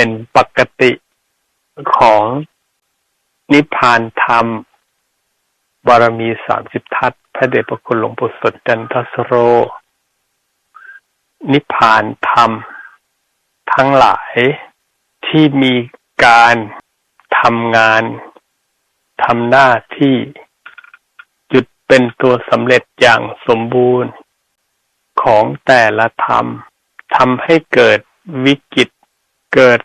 เป็นปกติของนิพพานธรรม บารมีสามสิบทัศพระเดชพระคุณหลวงปู่สดจันทสโร นิพพานธรรม ทั้งหลายที่มีการทำงานทำหน้าที่จุดเป็นตัวสำเร็จอย่างสมบูรณ์ ของแต่ละธรรมทำให้เกิดวิกฤตเกิด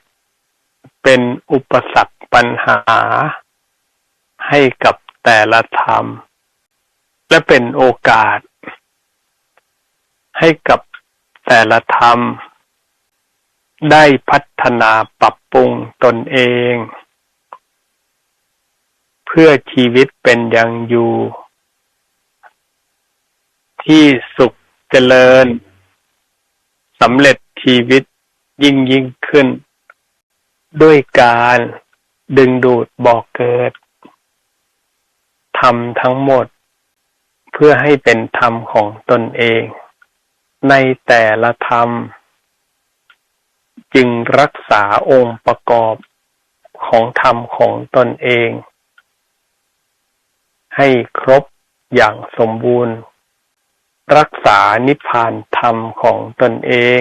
เป็นอุปสรรคปัญหาให้กับแต่ละธรรม และเป็นโอกาส ให้กับแต่ละธรรม ได้พัฒนาปรับปรุงตนเอง เพื่อชีวิตเป็นอย่างอยู่ ที่สุขเจริญสำเร็จชีวิตยิ่งยิ่งขึ้น ด้วยการดึงดูดบอกเกิดทำทั้งหมด เพื่อให้เป็นธรรมของตนเอง ในแต่ละธรรม จึงรักษาองค์ประกอบของธรรมของตนเอง ให้ครบอย่างสมบูรณ์ รักษานิพพานธรรมของตนเอง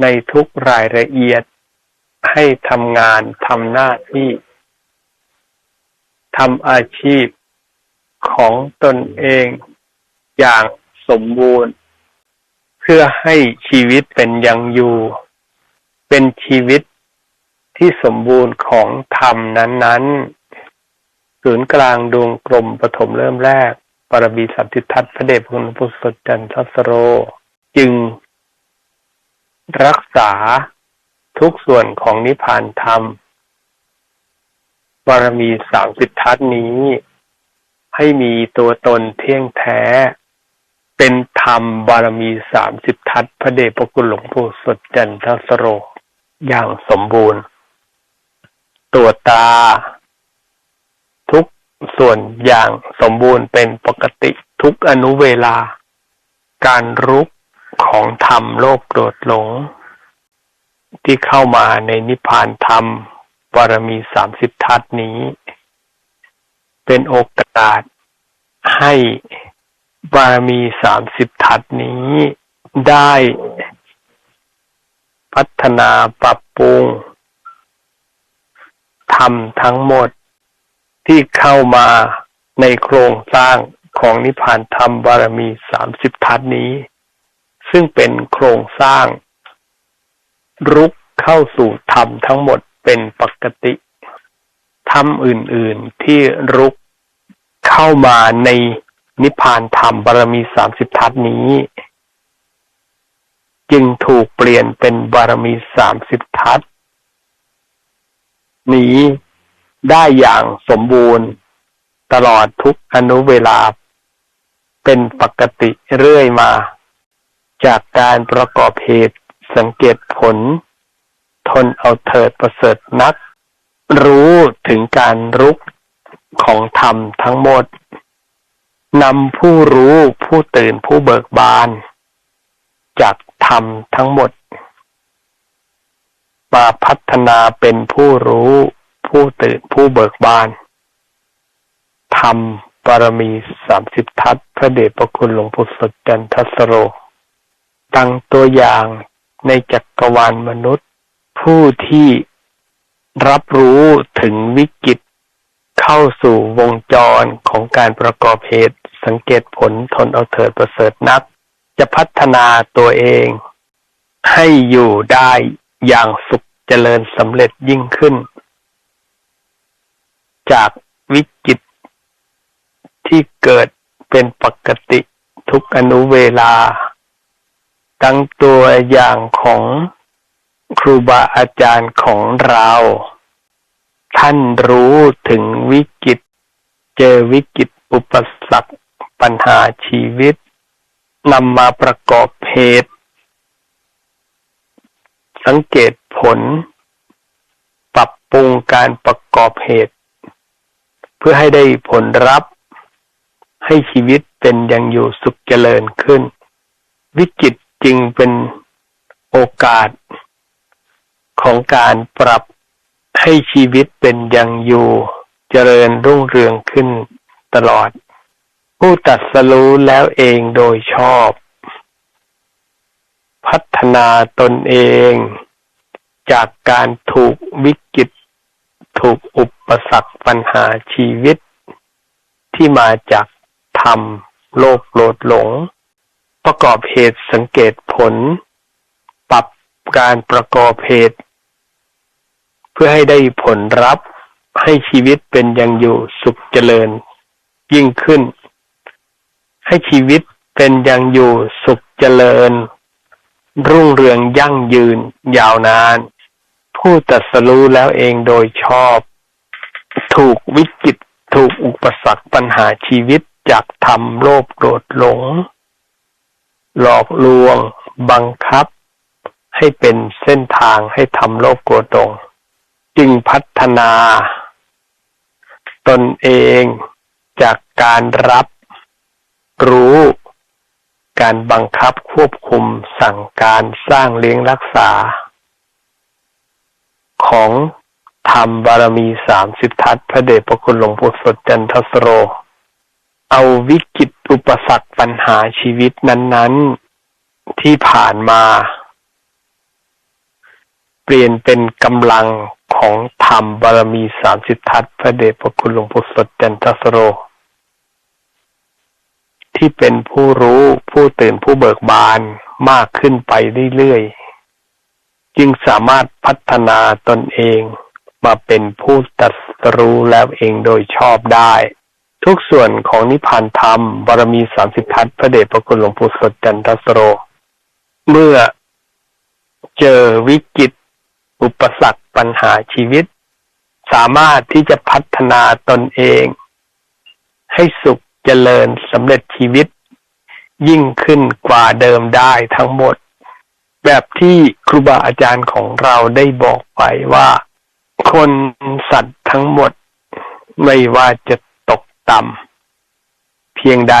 ในทุกรายละเอียด ให้ทำงานทำหน้าที่ทำอาชีพของตนเองอย่างสมบูรณ์ เพื่อให้ชีวิตเป็นยังอยู่ เป็นชีวิตที่สมบูรณ์ของธรรมนั้นๆศูนย์กลางดวงกลมปฐมเริ่มแรก ปรบีสัมทิทัตพระเดชพระคุณพุทธสดจันทสโร จึงรักษา ทุกส่วนของนิพพานธรรมบารมีสามสิบทัศนี้ ให้มีตัวตนเที่ยงแท้ เป็นธรรมบารมีสามสิบทัศพระเดชพระคุณหลวงปู่สดจันทสโรอย่างสมบูรณ์ ตัวตา ทุกส่วนอย่างสมบูรณ์เป็นปกติทุกอนุเวลา การรุกของธรรมโลกโกรธหลง ที่เข้ามาในนิพพานธรรมบารมีสามสิบทัศนี้ เป็นโอกาสให้บารมีสามสิบทัศนี้ได้พัฒนาปรับปรุงทำทั้งหมดที่เข้ามาในโครงสร้างของนิพพานธรรมบารมีสามสิบทัศนี้ ซึ่งเป็นโครงสร้าง รุกเข้าสู่ธรรมทั้งหมดเป็นปกติธรรมอื่น ๆ ที่รุกเข้ามาในนิพพานธรรมบารมีสามสิบทัศนี้ จึงถูกเปลี่ยนเป็นบารมีสามสิบทัศนี้ได้อย่างสมบูรณ์ ตลอดทุกอนุเวลา เป็นปกติเรื่อยมา จากการประกอบเหตุ สังเกตผล ทนเอาเถิดประเสริฐนัก รู้ถึงการรุกของธรรมทั้งหมดนำผู้รู้ผู้ตื่นผู้เบิกบาน จากธรรมทั้งหมด มาพัฒนาเป็นผู้รู้ผู้ตื่นผู้เบิกบานธรรมบารมีสามสิบทัศพระเดชพระคุณหลวงปู่สดจันทสโร ตั้งตัวอย่าง ในจักรวาลมนุษย์ ผู้ที่รับรู้ถึงวิกฤตเข้าสู่วงจรของการประกอบเหตุ สังเกตผลทนเอาเถิดประเสริฐนัก จะพัฒนาตัวเอง ให้อยู่ได้อย่างสุขเจริญสำเร็จยิ่งขึ้น จากวิกฤตที่เกิดเป็นปกติทุกอนุเวลา ทั้งตัวอย่างของครูบาอาจารย์ของเรา ท่านรู้ถึงวิกฤต เจอวิกฤตอุปสรรคปัญหาชีวิตนำมาประกอบเหตุ สังเกตผล ปรับปรุงการประกอบเหตุ เพื่อให้ได้ผลรับให้ชีวิตเป็นอย่างอยู่สุขเจริญขึ้น วิกฤต จึงเป็นโอกาสของการปรับให้ชีวิตเป็นอย่างอยู่เจริญรุ่งเรืองขึ้นตลอด ผู้ตัดสรู้แล้วเองโดยชอบ พัฒนาตนเอง จากการถูกวิกฤตถูกอุปสรรคปัญหาชีวิต ที่มาจากธรรมโลกโลดหลง ประกอบเหตุสังเกตผล ปรับการประกอบเหตุ เพื่อให้ได้ผลรับให้ชีวิตเป็นอย่างอยู่สุขเจริญ ยิ่งขึ้น ให้ชีวิตเป็นอย่างอยู่สุขเจริญ รุ่งเรืองยั่งยืน ยาวนาน ผู้ตัดสรู้แล้วเองโดยชอบ ถูกวิกฤตถูกอุปสรรคปัญหาชีวิตจากธรรมโลภโกรธหลง หลอกลวง บังคับ ให้เป็นเส้นทางให้ทำโลภโกรธหลงจึงพัฒนา ตนเองจากการรับรู้ การบังคับควบคุมสั่งการสร้างเลี้ยงรักษา ของธรรมบารมีสามสิบทัศพระเดชพระคุณหลวงปู่สดจันทสโร เอาวิกฤตอุปสรรคปัญหาชีวิตนั้น ๆ ที่ผ่านมา เปลี่ยนเป็นกำลังของธรรมบารมีสามสิบทัศพระเดชพระคุณหลวงปู่สดจันทสโร ที่เป็นผู้รู้ผู้ตื่นผู้เบิกบานมากขึ้นไปเรื่อยๆ จึงสามารถพัฒนาตนเองมาเป็นผู้ตัดรู้แล้วเองโดยชอบได้ ทุกส่วนของนิพพานธรรมบารมีสามสิบทัศพระเดชพระคุณหลวงปู่สดจันทสโร เมื่อเจอวิกฤต อุปสรรคปัญหาชีวิต สามารถที่จะพัฒนาตนเอง ให้สุขเจริญสำเร็จชีวิต ยิ่งขึ้นกว่าเดิมได้ทั้งหมด แบบที่ครูบาอาจารย์ของเราได้บอกไปว่า คนสัตว์ทั้งหมด ไม่ว่าจะ ต่ำเพียงใด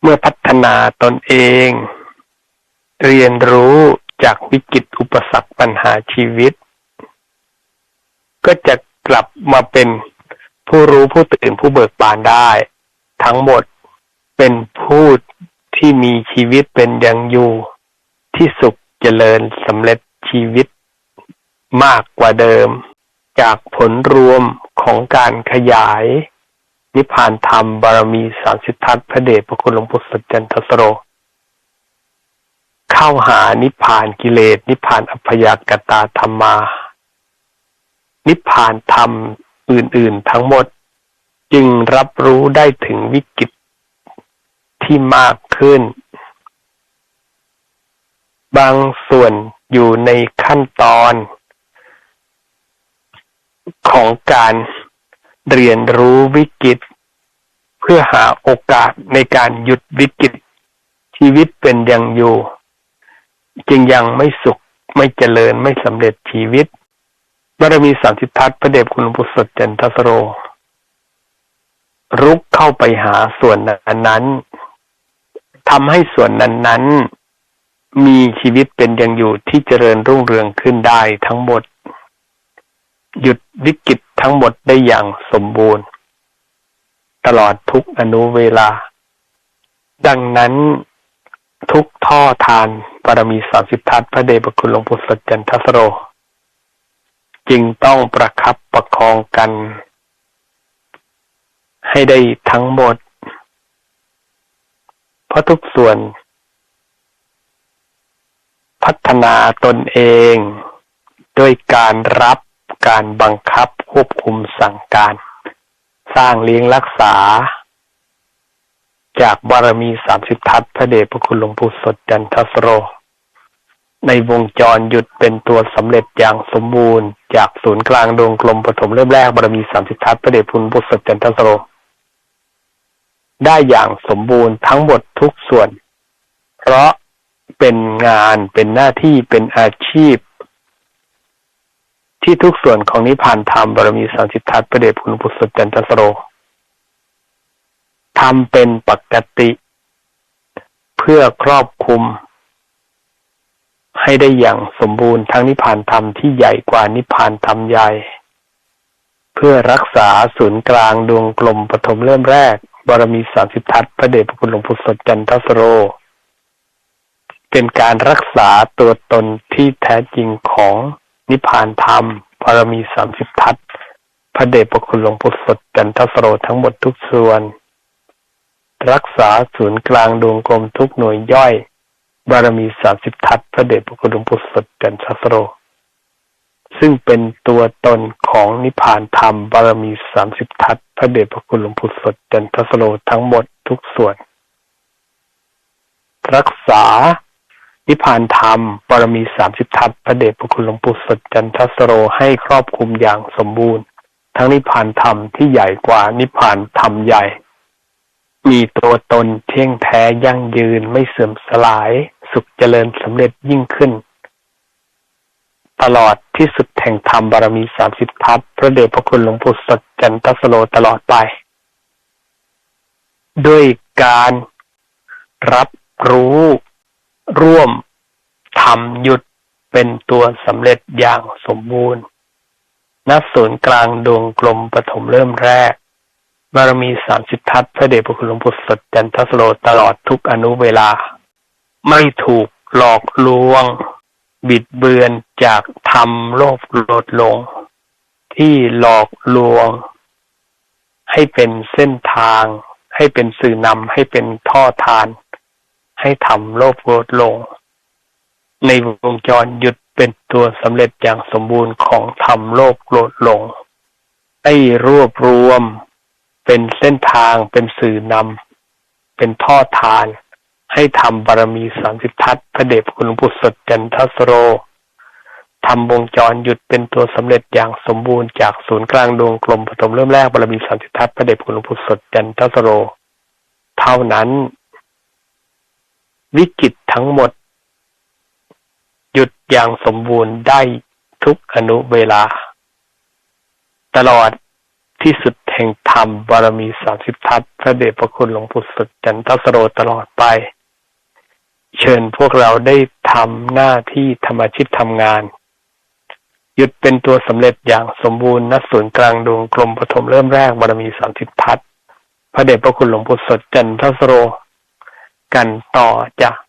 เมื่อพัฒนาตนเอง เรียนรู้จากวิกฤตอุปสรรคปัญหาชีวิต ก็จะกลับมาเป็นผู้รู้ผู้ตื่นผู้เบิกบานได้ ทั้งหมดเป็นผู้ที่มีชีวิตเป็นยังอยู่ ที่สุขเจริญสำเร็จชีวิตมากกว่าเดิม จากผลรวมของการขยาย นิพพานธรรมบารมีสามสิทธัตพระเดชพระคุณหลวงปู่สัจจันทสโร เข้าหานิพพานกิเลส นิพพานอัพยากตาธรรมา นิพพานธรรมอื่น ๆ ทั้งหมด จึงรับรู้ได้ถึงวิกฤตที่มากขึ้น บางส่วนอยู่ในขั้นตอนของการ เรียนรู้วิกฤต เพื่อหาโอกาสในการหยุดวิกฤต ชีวิตเป็นอย่างอยู่ จึงยังไม่สุขไม่เจริญไม่สำเร็จชีวิตบารมีสามสิบทัศพระเดชคุณหลวงปู่สดจันทสโร รุกเข้าไปหาส่วนนั้นทำให้ส่วนนั้นๆ มีชีวิตเป็นยังอยู่ที่เจริญรุ่งเรืองขึ้นได้ทั้งหมด หยุดวิกฤตทั้งหมดได้อย่างสมบูรณ์ ตลอดทุกอนุเวลา ดังนั้นทุกท่อทานบารมีสามสิบทัศพระเดชพระคุณหลวงปู่สดจันทสโร จึงต้องประคับประคองกัน ให้ได้ทั้งหมด เพราะทุกส่วน พัฒนาตนเอง ด้วยการรับ การบังคับควบคุมสั่งการ สร้างเลี้ยงรักษา จากบารมีสามสิบทัศพระเดชพระคุณหลวงปู่สดจันทสโร ในวงจรหยุดเป็นตัวสำเร็จอย่างสมบูรณ์ จากศูนย์กลางดวงกลมปฐมเริ่มแรกบารมีสามสิบทัศพระเดชพุณพุทธสดจันทสโร ได้อย่างสมบูรณ์ทั้งหมดทุกส่วน เพราะเป็นงานเป็นหน้าที่เป็นอาชีพ ที่ทุกส่วนของนิพพานธรรมบารมีสามสิบทัศพระเดชพุณพุทธสดจันทสโรทำเป็นปกติ เพื่อครอบคุม ให้ได้อย่างสมบูรณ์ทั้งนิพพานธรรมที่ใหญ่กว่านิพพานธรรมใหญ่ เพื่อรักษาศูนย์กลางดวงกลมปฐมเริ่มแรกบารมีสามสิบทัศพระเดชพระคุณหลวงปู่สดจันทสโร เป็นการรักษาตัวตนที่แท้จริงของ นิพพานธรรมบารมีสามสิบทัศพระเดชพระคุณหลวงปู่สดจันทสโรทั้งหมดทุกส่วน รักษาศูนย์กลางดวงกลมทุกหน่วยย่อย บารมีสามสิบทัศพระเดชพระคุณหลวงปู่สดจันทสโร ซึ่งเป็นตัวตนของนิพพานธรรมบารมีสามสิบทัศพระเดชพระคุณหลวงปู่สดจันทสโรทั้งหมดทุกส่วน รักษา นิพพานธรรมบารมีสามสิบทัศพระเดชพระคุณหลวงปู่สดจันทสโรให้ครอบคลุมอย่างสมบูรณ์ ทั้งนิพพานธรรมที่ใหญ่กว่านิพพานธรรมใหญ่ มีตัวตนเที่ยงแท้ยั่งยืนไม่เสื่อมสลาย สุขเจริญสำเร็จยิ่งขึ้น ตลอดที่สุดแห่งธรรมบารมีสามสิบทัศพระเดชพระคุณหลวงปู่สดจันทสโลตลอดไป ด้วยการรับรู้ ร่วมทำหยุดเป็นตัวสำเร็จอย่างสมบูรณ์ณศูนย์กลางดวงกลมปฐมเริ่มแรก บารมีสามสิบทัศพระเดชพระคุณหลวงปู่สดจันทสโลตลอดทุกอนุเวลา ไม่ถูกหลอกลวง บิดเบือนจากธรรมโลภลดลง ที่หลอกลวง ให้เป็นเส้นทาง ให้เป็นสื่อนำให้เป็นท่อทาน ให้ทำโลภโลดลง ในวงจรหยุดเป็นตัวสำเร็จอย่างสมบูรณ์ของธรรมโลภโลดลง ให้รวบรวมเป็นเส้นทางเป็นสื่อนำเป็นท่อทาน ให้ทำบารมีสามสิบทัศพระเดชคุณปู่สดจันทสโรทำวงจรหยุดเป็นตัวสำเร็จอย่างสมบูรณ์จากศูนย์กลางดวงกลมปฐมเริ่มแรกบารมีสามสิบทัศพระเดชคุณหลวงปู่สดจันทสโร เท่านั้น วิกฤตทั้งหมด หยุดอย่างสมบูรณ์ได้ทุกอนุเวลา ตลอดที่สุดแห่งธรรมบารมีสามสิบทัศพระเดชพระคุณหลวงปู่สดจันทสโรตลอดไป เชิญพวกเราได้ทำหน้าที่ธรรมชิตทำงาน หยุดเป็นตัวสำเร็จอย่างสมบูรณ์ณศูนย์กลางดวงกลมปฐมเริ่มแรกบารมีสามสิบทัศพระเดชพระคุณหลวงปู่สดจันทสโร กันต่อจ้ะ